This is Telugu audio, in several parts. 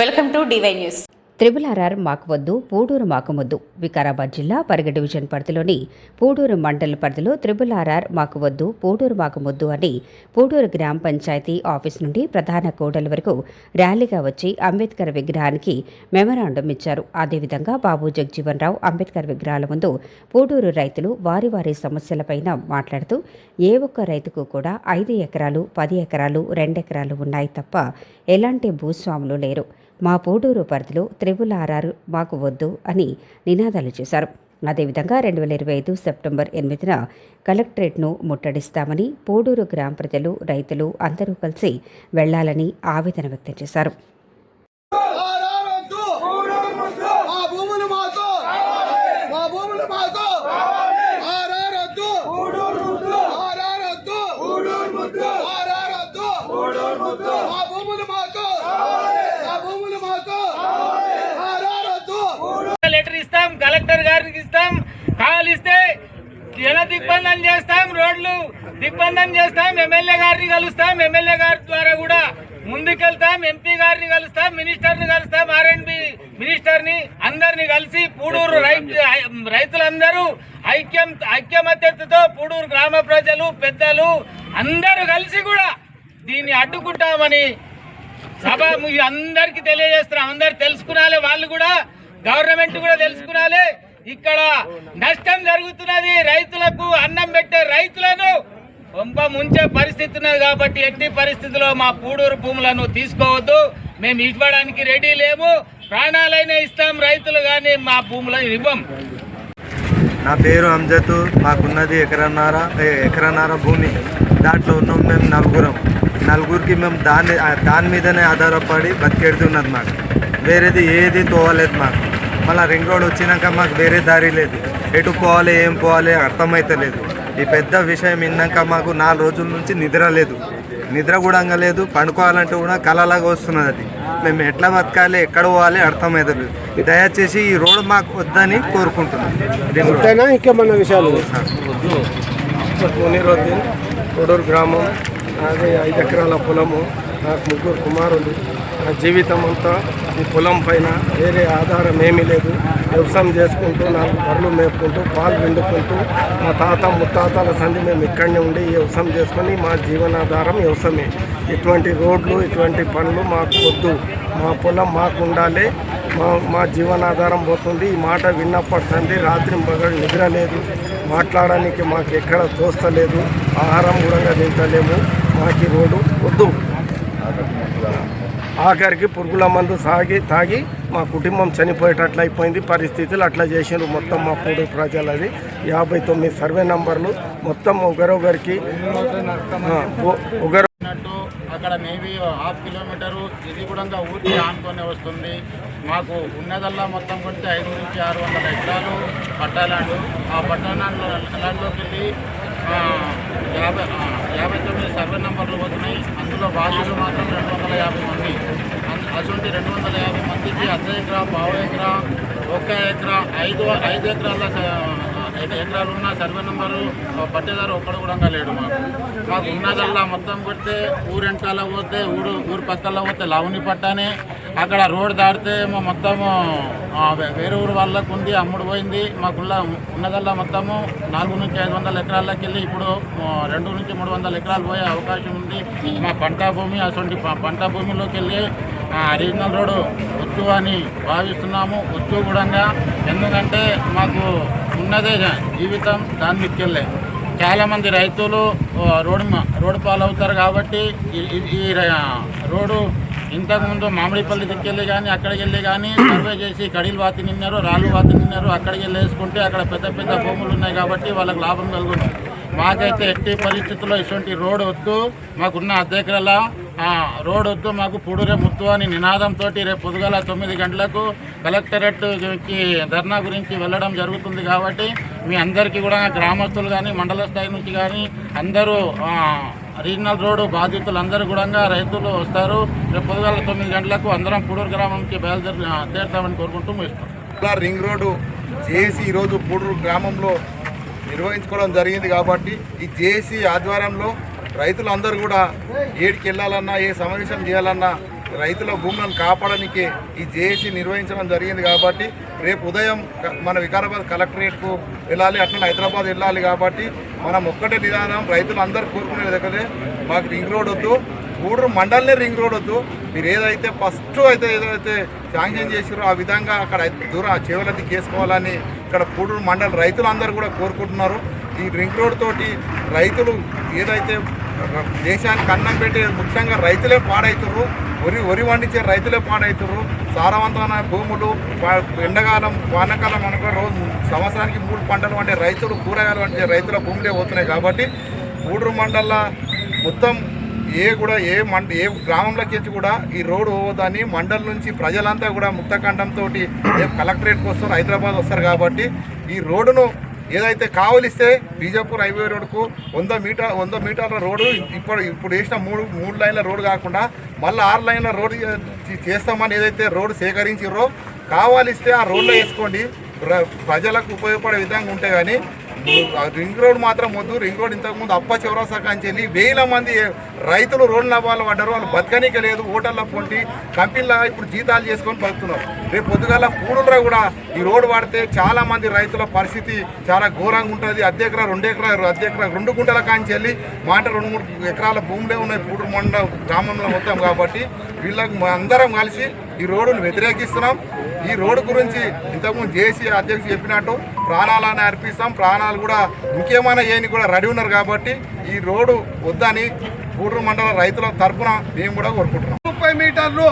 Welcome to DY news. Triple RR మాకు వద్దు పూడూరు మాకుముద్దు వికారాబాద్ జిల్లా పరిగ డివిజన్ పరిధిలోని పూడూరు మండల పరిధిలో త్రిబుల్ ఆర్ఆర్ మాకు వద్దు పూడూరు మాకు అని పూడూరు గ్రామ పంచాయతీ ఆఫీస్ నుండి ప్రధాన కోటల వరకు ర్యాలీగా వచ్చి అంబేద్కర్ విగ్రహానికి మెమరాండం ఇచ్చారు. అదేవిధంగా బాబు జగ్జీవన్ రావు అంబేద్కర్ విగ్రహాల ముందు పూడూరు రైతులు వారి వారి సమస్యలపైన మాట్లాడుతూ ఏ ఒక్క రైతుకు కూడా ఐదు ఎకరాలు పది ఎకరాలు రెండెకరాలు ఉన్నాయి తప్ప ఎలాంటి భూస్వాములు లేరు. మా పూడూరు పరిధిలో త్రిబుల్ ఆర్ఆర్ మాకు వద్దు అని నినాదాలు చేశారు. అదేవిధంగా రెండు వేల ఇరవై ఐదు సెప్టెంబర్ ఎనిమిదిన కలెక్టరేట్ను ముట్టడిస్తామని పోడూరు గ్రామ ప్రజలు రైతులు అందరూ కలిసి వెళ్ళాలని ఆవేదన వ్యక్తం చేశారు ఆరారొద్దు. మా భూములు మాకు మా భూములు మాకు ఆరారొద్దు. ఆరారొద్దు. ఆరారొద్దు. మా భూములు మాకు మా భూములు మాకు ఆరారొద్దు. లెటర్ ఇస్తాం కలెక్టర్ గారికి ఇస్తాం. కాల్ ఇస్తే జన దిగ్బంధం చేస్తాం రోడ్లు దిగ్బంధం చేస్తాం ఎమ్మెల్యే గారిని కలుస్తాం ఎమ్మెల్యే గారి ద్వారా కూడా ముందుకెళ్తాం ఎంపీ గారిని కలుస్తాం మినిస్టర్ని కలుస్తాం ఆర్ఎండ్బి మినిస్టర్ని అందరిని కలిసి పూడూరు రై- రైతులందరూ ఐక్యం ఐక్యమత్యతతో పూడూరు గ్రామ ప్రజలు పెద్దలు అందరూ కలిసి కూడా దీన్ని అడ్డుకుంటామని సభ అందరికీ అందరికి తెలియజేస్తున్నాం. అందరు తెలుసుకునాలి వాళ్ళు కూడా గవర్నమెంట్ కూడా తెలుసుకునాలి. ఇక్కడ నష్టం జరుగుతున్నది. రైతులకు అన్నం పెట్టే రైతులను పంప ముంచే పరిస్థితి ఉన్నది కాబట్టి ఎట్టి పరిస్థితిలో మా పూడూరు భూములను తీసుకోవద్దు. మేము ఇవ్వడానికి రెడీ లేము. ప్రాణాలైనా ఇస్తాం. రైతులు కానీ మా భూములను ఇవ్వం. నా పేరు అంజత్. మాకున్నది ఎకరన్నర ఎకరన్నర భూమి. దాంట్లో ఉన్నాం మేము నలుగురం. నలుగురికి మేము దాని దాని మీదనే ఆధారపడి బతికెడుతున్నది మాకు. వేరేది ఏది తోవలేదు మాకు. మళ్ళీ రింగ్ రోడ్ వచ్చినాక మాకు వేరే దారి లేదు. ఎటు పోవాలి ఏం పోవాలి అర్థమైతలేదు ఈ పెద్ద విషయం విన్నాక మాకు నాలుగు రోజుల నుంచి నిద్ర లేదు. నిద్ర కూడా లేదు పండుకోవాలంటే కూడా కలలాగా వస్తున్నది అది. మేము ఎట్లా బతకాలి ఎక్కడ పోవాలి అర్థమైతలేదు దయచేసి ఈ రోడ్ మాకు వద్దని కోరుకుంటున్నాం. ఇంకేమన్నా విషయాలు? మునీరుద్దీన్ కొడూరు గ్రామం నాది ఐదు ఎకరాల పొలము నాకు ముగ్గురు కుమారులు. నా జీవితం అంతా ఈ పొలం పైన వేరే ఆధారం ఏమీ లేదు. వ్యవసాయం చేసుకుంటూ నాలుగు బర్రెలు మేపుకుంటూ పాలు పిండుకుంటూ మా తాత ముత్తాతల సంధి మేము ఇక్కడనే ఉండి వ్యవసాయం చేసుకొని మా జీవనాధారం వ్యవసాయమే. ఇటువంటి రోడ్లు ఇటువంటి పనులు మాకు వద్దు. మా పొలం మాకు ఉండాలి. మా మా జీవనాధారం పోతుంది. ఈ మాట విన్నప్పటి సంది రాత్రి మగడు నిద్ర లేదు మాట్లాడడానికి మాకు ఎక్కడ తోస్తలేదు. ఆహారం కూడా తింటలేము మాకు ఈ రోడ్డు వద్దు. ఆఖరికి పురుగుల మందు సాగి తాగి మా కుటుంబం చనిపోయేటట్లు అయిపోయింది. పరిస్థితులు అట్లా చేసారు మొత్తం మా పూడు ప్రజలది యాభై తొమ్మిది సర్వే నంబర్లు మొత్తం ఒకరొకరికి ఒకరు ఉన్నట్టు అక్కడ మేబీ హాఫ్ కిలోమీటరు ఇది కూడా ఊరికి ఆనుకొని వస్తుంది. మాకు ఉన్నదల్లా మొత్తం కొడితే ఐదు నుంచి ఆరు వందల ఎకరాలు పట్టాలండు. ఆ పట్టణాల్లోకి వెళ్ళి యాభై యాభై తొమ్మిది సర్వే నెంబర్లు పోతున్నాయి. అందులో బాధ్యులు మాత్రం రెండు వందల యాభై మంది. అటువంటి రెండు వందల యాభై మందికి అర్ధ ఎకరా పావు ఎకరా ఒక ఎకరా ఐదు ఐదు ఎకరాల ఎకరాలు ఉన్న సర్వే నెంబరు పట్టేదారు ఒక్కడు కూడా లేడు మాకు. మాకు ఉన్నదల్లా మొత్తం కొడితే ఊరెంటాల పోతే ఊరు ఊరు పక్కల పోతే లావుని పట్టానే అక్కడ రోడ్ దాటితే ఏమో మొత్తము వేరే ఊరు వాళ్ళకు ఉంది అమ్ముడు పోయింది. మాకున్న ఉన్నదల్లా మొత్తము నాలుగు నుంచి ఐదు వందల ఎకరాలకి వెళ్ళి ఇప్పుడు రెండు నుంచి మూడు వందల ఎకరాలు పోయే అవకాశం ఉంది. మా పంట భూమి అటువంటి పంట భూమిలోకి వెళ్ళి రీజనల్ రోడ్డు వచ్చు అని భావిస్తున్నాము. వచ్చు కూడా ఎందుకంటే మాకు ఉన్నదే జీవితం దాని మీదకెళ్ళే చాలామంది రైతులు రోడ్డు రోడ్డు పాలవుతారు కాబట్టి ఈ- ఈ- ఈ ర- రోడ్డు ఇంతకుముందు మామిడిపల్లి దిక్కెళ్ళి కానీ అక్కడికి వెళ్ళి కానీ సర్వే చేసి కడీలు వాతి నిన్నారు రాళ్ళు వాతి నిన్నారు అక్కడికి వెళ్ళి వేసుకుంటే అక్కడ పెద్ద పెద్ద భూములు ఉన్నాయి కాబట్టి వాళ్ళకి లాభం కలుగుతుంది. మాకైతే ఎట్టి పరిస్థితుల్లో ఇటువంటి రోడ్ వద్దు మాకున్న అద్దెకరల రోడ్ వద్దు మాకు పుడురే ముద్దు అని నినాదంతో రేపు పొద్దుగల తొమ్మిది గంటలకు కలెక్టరేట్కి ధర్నా గురించి వెళ్ళడం జరుగుతుంది కాబట్టి మీ అందరికీ కూడా గ్రామస్తులు కానీ మండల స్థాయి నుంచి కానీ అందరూ రీజనల్ రోడ్డు బాధితులందరూ కూడా రైతులు వస్తారు. రేపు పొద్దుగల తొమ్మిది గంటలకు అందరం పూడూరు గ్రామంకి బయలుదేరి తీరుతామని కోరుకుంటూ ముగిస్తాం రింగ్ రోడ్డు జేసీ ఈరోజు పూడూరు గ్రామంలో నిర్వహించుకోవడం జరిగింది కాబట్టి ఈ జేసీ ఆధ్వర్యంలో రైతులందరూ కూడా ఏడికి వెళ్ళాలన్నా ఏ సమావేశం చేయాలన్నా రైతుల భూములను కాపాడడానికి ఈ జేఏసీ నిర్వహించడం జరిగింది కాబట్టి రేపు ఉదయం మన వికారాబాద్ కలెక్టరేట్కు వెళ్ళాలి అట్లా హైదరాబాద్ వెళ్ళాలి కాబట్టి మనం ఒక్కటే నిదానం రైతులు అందరూ కోరుకునేది దగ్గరే మాకు రింగ్ రోడ్ వద్దు గూడూరు మండలనే రింగ్ రోడ్ వద్దు. మీరు ఏదైతే ఫస్ట్ అయితే ఏదైతే శాంక్షన్ చేసారో ఆ విధంగా అక్కడ దూరం చెవులన్నీ చేసుకోవాలని ఇక్కడ గూడూరు మండల రైతులందరూ కూడా కోరుకుంటున్నారు. ఈ రింగ్ రోడ్ తోటి రైతులు ఏదైతే దేశానికి అన్నం పెట్టే ముఖ్యంగా రైతులే పాడవుతారు వరి వరి పండించే రైతులే పాడవుతారు సారవంతమైన భూములు ఎండాకాలం వానాకాలం అనుకో రోజు సంవత్సరానికి మూడు పంటలు అంటే రైతులు కూరగాయలు అంటే రైతుల భూములే పోతున్నాయి కాబట్టి పూడూరు మండల మొత్తం ఏ కూడా ఏ మండ ఏ గ్రామంలోకి వచ్చి కూడా ఈ రోడ్డు పోదని మండలం నుంచి ప్రజలంతా కూడా ముక్తఖండంతో కలెక్టరేట్కి వస్తారు హైదరాబాద్ వస్తారు కాబట్టి ఈ రోడ్డును ఏదైతే కావలిస్తే బీజాపూర్ హైవే రోడ్కు వంద మీటర్ వంద మీటర్ల రోడ్డు ఇప్పుడు ఇప్పుడు వేసిన మూడు మూడు లైన్ల రోడ్డు కాకుండా మళ్ళీ ఆరు లైన్ల రోడ్డు చేస్తామని ఏదైతే రోడ్డు సేకరించారో కావాలిస్తే ఆ రోడ్లో వేసుకోండి. ప్ర- ప్రజలకు ఉపయోగపడే విధంగా ఉంటే కానీ రింగ్ రోడ్ మాత్రం వద్దు. రింగ్ రోడ్ ఇంతకుముందు అప్ప చివరసా కాంచెల్లి వేల మంది రైతులు రోడ్ల వాళ్ళు పడ్డారు. వాళ్ళు బతకనీక లేదు. ఓటర్ల పొంటి. కంపెనీల ఇప్పుడు జీతాలు చేసుకొని బతుకుతున్నారు. రేపు పొద్దుగాల కూడులరా కూడా ఈ రోడ్డు వాడితే చాలా మంది రైతుల పరిస్థితి చాలా ఘోరంగా ఉంటుంది. అర్ధ ఎకరా రెండు ఎకరా అర్ధ ఎకరా రెండు గుంటల కాంచెల్లి మాట రెండు మూడు ఎకరాల భూములే ఉన్నాయి. పూడు మొండ గ్రామంలో మొత్తం కాబట్టి వీళ్ళకి అందరం కలిసి ఈ రోడ్డును వ్యతిరేకిస్తున్నాం. ఈ రోడ్డు గురించి ఇంతకుముందు జేసీ అధ్యక్షుడు చెప్పినట్టు ప్రాణాలను అర్పిస్తాం. ప్రాణాలు కూడా ఇంకేమైనా ఏని కూడా రెడీ ఉన్నారు కాబట్టి ఈ రోడ్డు వద్దని గూడూరు మండల రైతుల తరఫున మేము కూడా కోరుకుంటున్నాం. ముప్పై మీటర్లు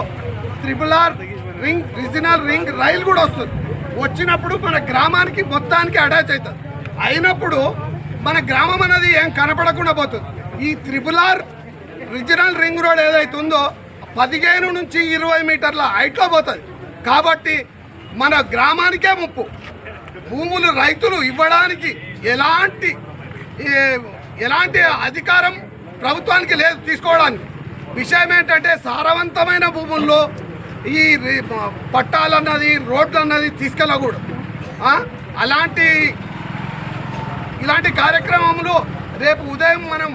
triple R ring regional ring రైలు కూడా వస్తుంది. వచ్చినప్పుడు మన గ్రామానికి మొత్తానికి అటాచ్ అవుతుంది. అయినప్పుడు మన గ్రామం అనేది ఏం కనపడకుండా పోతుంది. ఈ triple R regional ring road ఏదైతే ఉందో పదిహేను నుంచి ఇరవై మీటర్ల హైట్లో పోతుంది. కాబట్టి మన గ్రామానికే ముప్పు. భూములు రైతులు ఇవ్వడానికి ఎలాంటి ఎలాంటి అధికారం ప్రభుత్వానికి లేదు తీసుకోవడానికి. విషయం ఏంటంటే సారవంతమైన భూముల్లో ఈ పట్టాలన్నది రోడ్లు అన్నది తీసుకెళ్ళకూడదు అలాంటి ఇలాంటి కార్యక్రమంలో రేపు ఉదయం మనం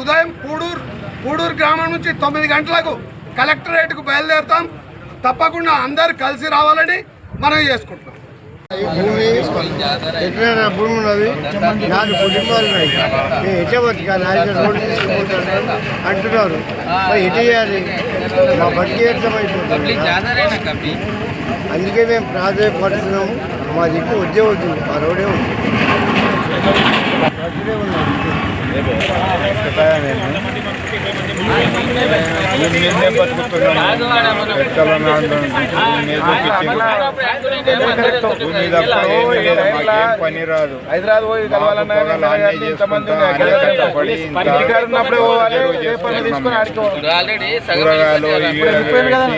ఉదయం పూడూరు పూడూరు గ్రామం నుంచి తొమ్మిది గంటలకు కలెక్టరేట్కు బయలుదేరుతాం. తప్పకుండా అందరు కలిసి రావాలని మనం చేసుకుంటున్నాం. భూమి ఎక్కడైనా భూమి ఉన్నది నాలుగు కుటుంబాలు ఉన్నాయి. నేను ఎట్లా బతకాలి? ఆయన రోడ్డు తీసుకుపోతాను అంటున్నారు. మరి ఎటు చేయాలి? మా బతికి అందుకే మేము ప్రాధాన్యపడుతున్నాము. మా దిక్కు ఉద్యోగం వద్దు. ఆ రోడే ఉంది పని రాదు హైదరాబాద్ పోయి కలవాలన్నా ఇంతమంది ఉన్నప్పుడు ఆల్రెడీ కూరగాయలు ఇవి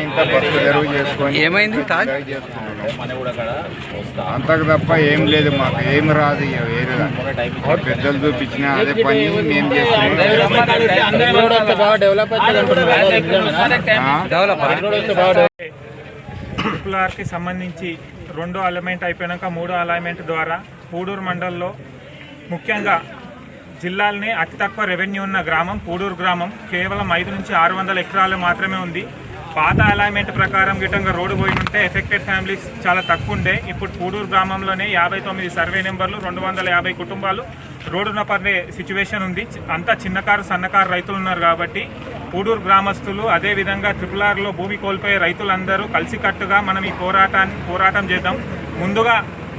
ఇంత బతుకు తెరువు చేసుకొని ఏమైంది అంతకు తప్ప ఏం లేదు మాకు ఏం రాదు మా పెద్దలు చూపించిన అదే పని మేము చేస్తున్నాం సంబంధించి రెండో అలైన్మెంట్ అయిపోయాక మూడో అలైన్మెంట్ ద్వారా పూడూరు మండలంలో ముఖ్యంగా జిల్లాలోనే అతి తక్కువ రెవెన్యూ ఉన్న గ్రామం పూడూరు గ్రామం కేవలం ఐదు నుంచి ఆరు వందల ఎకరాలు మాత్రమే ఉంది పాత అలైన్మెంట్ ప్రకారం గిట్టంగా రోడ్డు పోయి ఉంటే ఎఫెక్టెడ్ ఫ్యామిలీస్ చాలా తక్కువ ఉండే ఇప్పుడు పూడూరు గ్రామంలోనే యాభై తొమ్మిది సర్వే నెంబర్లు రెండు వందల యాభై కుటుంబాలు రోడ్డున పడే సిచ్యువేషన్ ఉంది. అంతా చిన్నకారు సన్నకారు రైతులు ఉన్నారు కాబట్టి పూడూరు గ్రామస్తులు అదేవిధంగా ట్రిపుల్ ఆర్లో భూమి కోల్పోయే రైతులందరూ కలిసికట్టుగా మనం ఈ పోరాటాన్ని పోరాటం చేద్దాం. ముందుగా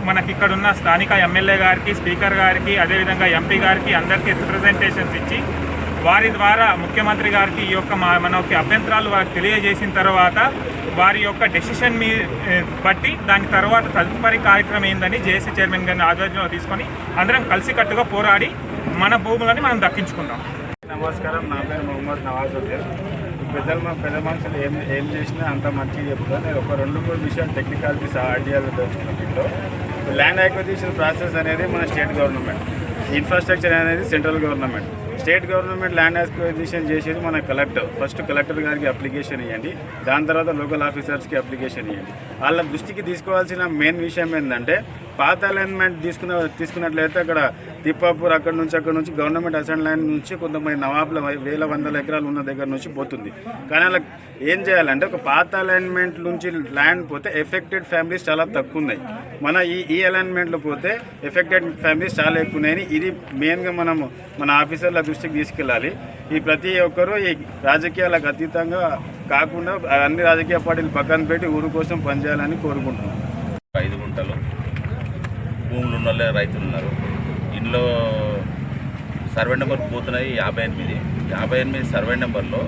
మనకి ఇక్కడ ఉన్న స్థానిక ఎమ్మెల్యే గారికి స్పీకర్ గారికి అదేవిధంగా ఎంపీ గారికి అందరికీ రిప్రజెంటేషన్స్ ఇచ్చి వారి ద్వారా ముఖ్యమంత్రి గారికి ఈ యొక్క మా మన యొక్క అభ్యంతరాలు వారికి తెలియజేసిన తర్వాత వారి యొక్క డెసిషన్ మీ బట్టి దాని తర్వాత తదుపరి కార్యక్రమం ఏందని జేఏసీ చైర్మన్ గారిని ఆధ్వర్యంలో తీసుకొని అందరం కలిసికట్టుగా పోరాడి మన భూములని మనం దక్కించుకుందాం. నమస్కారం నా పేరు మొహమ్మద్ నవాజుద్దీన్ పెద్దలు మా పెద్ద మనుషులు ఏం ఏం చేసినా అంత మంచిగా చెప్తాను నేను ఒక రెండు మూడు విషయాలు టెక్నికాలిటీస్ ఐడియాలు దీంట్లో ల్యాండ్ అక్విజిషన్ ప్రాసెస్ అనేది మన స్టేట్ గవర్నమెంట్ ఇన్ఫ్రాస్ట్రక్చర్ అనేది central government state government land acquisition చేసేది మన కలెక్టర్. ఫస్ట్ కలెక్టర్ గారికి అప్లికేషన్ ఇవ్వండి దాని తర్వాత లోకల్ ఆఫీసర్స్కి అప్లికేషన్ ఇవ్వండి వాళ్ళ దృష్టికి తీసుకోవాల్సిన మెయిన్ విషయం ఏంటంటే పాత అలైన్మెంట్ తీసుకున్న తీసుకున్నట్లయితే అక్కడ తిప్పాపూర్ అక్కడ నుంచి అక్కడ నుంచి గవర్నమెంట్ అసెంట్ ల్యాండ్ నుంచి కొంతమంది నవాబుల వేల వందల ఎకరాలు ఉన్న దగ్గర నుంచి పోతుంది. కానీ అలా ఏం చేయాలంటే ఒక పాత అలైన్మెంట్ నుంచి ల్యాండ్ పోతే ఎఫెక్టెడ్ ఫ్యామిలీస్ చాలా తక్కువ ఉన్నాయి మన ఈ ఈ అలైన్మెంట్లో పోతే ఎఫెక్టెడ్ ఫ్యామిలీస్ చాలా ఎక్కువ ఉన్నాయని ఇది మెయిన్గా మనము మన ఆఫీసర్ల దృష్టికి తీసుకెళ్ళాలి. ఈ ప్రతి ఒక్కరూ ఈ రాజకీయాలకు అతీతంగా కాకుండా అన్ని రాజకీయ పార్టీలు పక్కన పెట్టి ఊరు కోసం పనిచేయాలని కోరుకుంటున్నాం. ఐదు గుంటలు. భూములు ఉన్న వాళ్ళే రైతులు ఉన్నారు ఇంట్లో సర్వే నెంబర్ పోతున్నాయి యాభై ఎనిమిది. యాభై ఎనిమిది సర్వే నెంబర్లో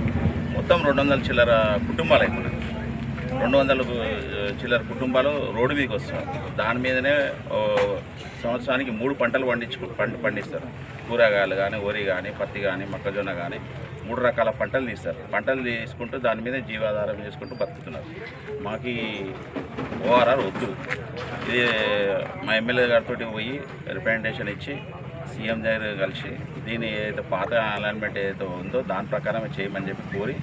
మొత్తం రెండు వందల చిల్లర కుటుంబాలు అవుతున్నాయి రెండు వందల చిల్లర కుటుంబాలు రోడ్డు మీదకి వస్తారు దాని మీదనే సంవత్సరానికి మూడు పంటలు పండించు పంట పండిస్తారు. కూరగాయలు కానీ వరి కానీ పత్తి కానీ మొక్కజొన్న కానీ మూడు రకాల పంటలు తీస్తారు. పంటలు తీసుకుంటూ దాని మీద జీవాధారం చేసుకుంటూ బతుకుతున్నారు. మాకు ఓఆర్ఆర్ వద్దు. ఇది మా ఎమ్మెల్యే గారితో పోయి రిప్రజెంటేషన్ ఇచ్చి సీఎం దగ్గర కలిసి దీని ఏదైతే పాత అలైన్మెంట్ ఏదైతే ఉందో దాని ప్రకారం చేయమని చెప్పి కోరి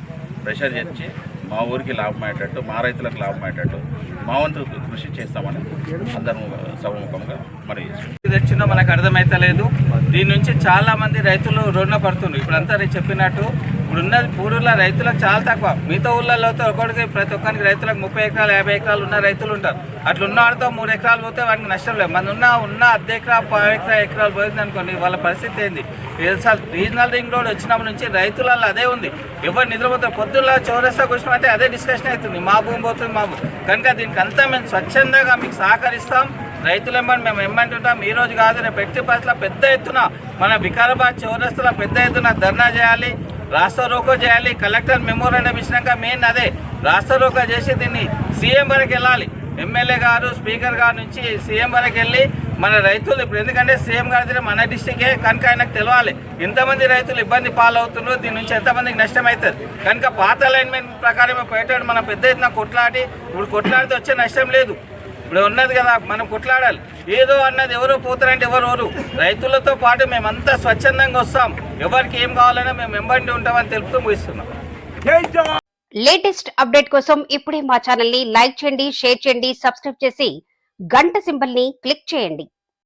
ప్రెషర్ చేసి మా ఊరికి లాభం అయ్యేటట్టు మా రైతులకు లాభం అయ్యేటట్టు మా వంతు కృషి చేస్తామని అందరం సభముఖంగా మరి తెచ్చిందో మనకు అర్థమైతలేదు. దీని నుంచి చాలామంది రైతులు రుణపడుతున్నారు ఇప్పుడు అంతా చెప్పినట్టు ఇప్పుడు ఉన్నది రైతులకు చాలా తక్కువ. మిగతా ఊళ్ళలో అయితే ఒకటికి ప్రతి ఒక్కరికి రైతులకు ముప్పై ఎకరాలు యాభై ఎకరాలు ఉన్న రైతులు ఉంటారు. అట్లా ఉన్న వాడితో మూడు ఎకరాలు పోతే వాడికి నష్టం లేదు. మన ఉన్న ఉన్న అర్ధ ఎకరా పావు ఎకరా ఎకరాలు పోయింది అనుకోండి వాళ్ళ పరిస్థితి ఏంది? అసలు రీజనల్ రింగ్ రోడ్ వచ్చినప్పటి నుంచి రైతులలో అదే ఉంది. ఎవరు నిద్రపోతారు పొద్దున్న చౌరస్తా కూర్చొని అంటే అదే డిస్కషన్ అవుతుంది. మా భూమి పోతుంది మా భూమి. కనుక దీనికి అంతా మేము స్వచ్ఛందంగా మీకు సహకరిస్తాం. రైతులు ఎమ్మని మేము ఎమ్మంటుంటాం ఈ రోజు కాదు రేపు ఎట్టి పరిస్థితుల్లో పెద్ద ఎత్తున మన వికారాబాద్ చౌరస్తులో పెద్ద ఎత్తున ధర్నా చేయాలి. రాష్ట్ర రోకో చేయాలి. కలెక్టర్ మెమోరాండం ఇచ్చినాక మెయిన్ అదే. రాష్ట్ర రోకో చేసి దీన్ని సీఎం వరకు వెళ్ళాలి. ఎమ్మెల్యే గారు స్పీకర్ గారు నుంచి సీఎం వరకు వెళ్ళి మన రైతులు ఇప్పుడు ఎందుకంటే సీఎం గారి దగ్గర మన డిస్టికే కనుక ఆయనకు తెలవాలి. ఎంతమంది రైతులు ఇబ్బంది పాలవుతున్నారు. దీని నుంచి ఎంతమందికి నష్టం అవుతుంది కనుక పాత అలైన్మెంట్ ప్రకారం పోయేటప్పుడు మనం పెద్ద ఎత్తున కొట్లాడి ఇప్పుడు కొట్లాడితే వచ్చే నష్టం లేదు. ఇప్పుడు ఉన్నది కదా మనం కొట్లాడాలి. ఏదో అన్నది ఎవరు పోతారంటే ఎవరు ఎవరు రైతులతో పాటు మేమంతా స్వచ్ఛందంగా వస్తాం. ఎవరికి ఏం కావాలన్నా మేము వెంబడి ఉంటామని తెలుపుతూ ముగిస్తున్నాం. లేటెస్ట్ అప్డేట్ కోసం ఇప్పుడే మా ఛానల్ని లైక్ చేయండి షేర్ చేయండి సబ్స్క్రైబ్ చేసి గంట సింబల్ని క్లిక్ చేయండి.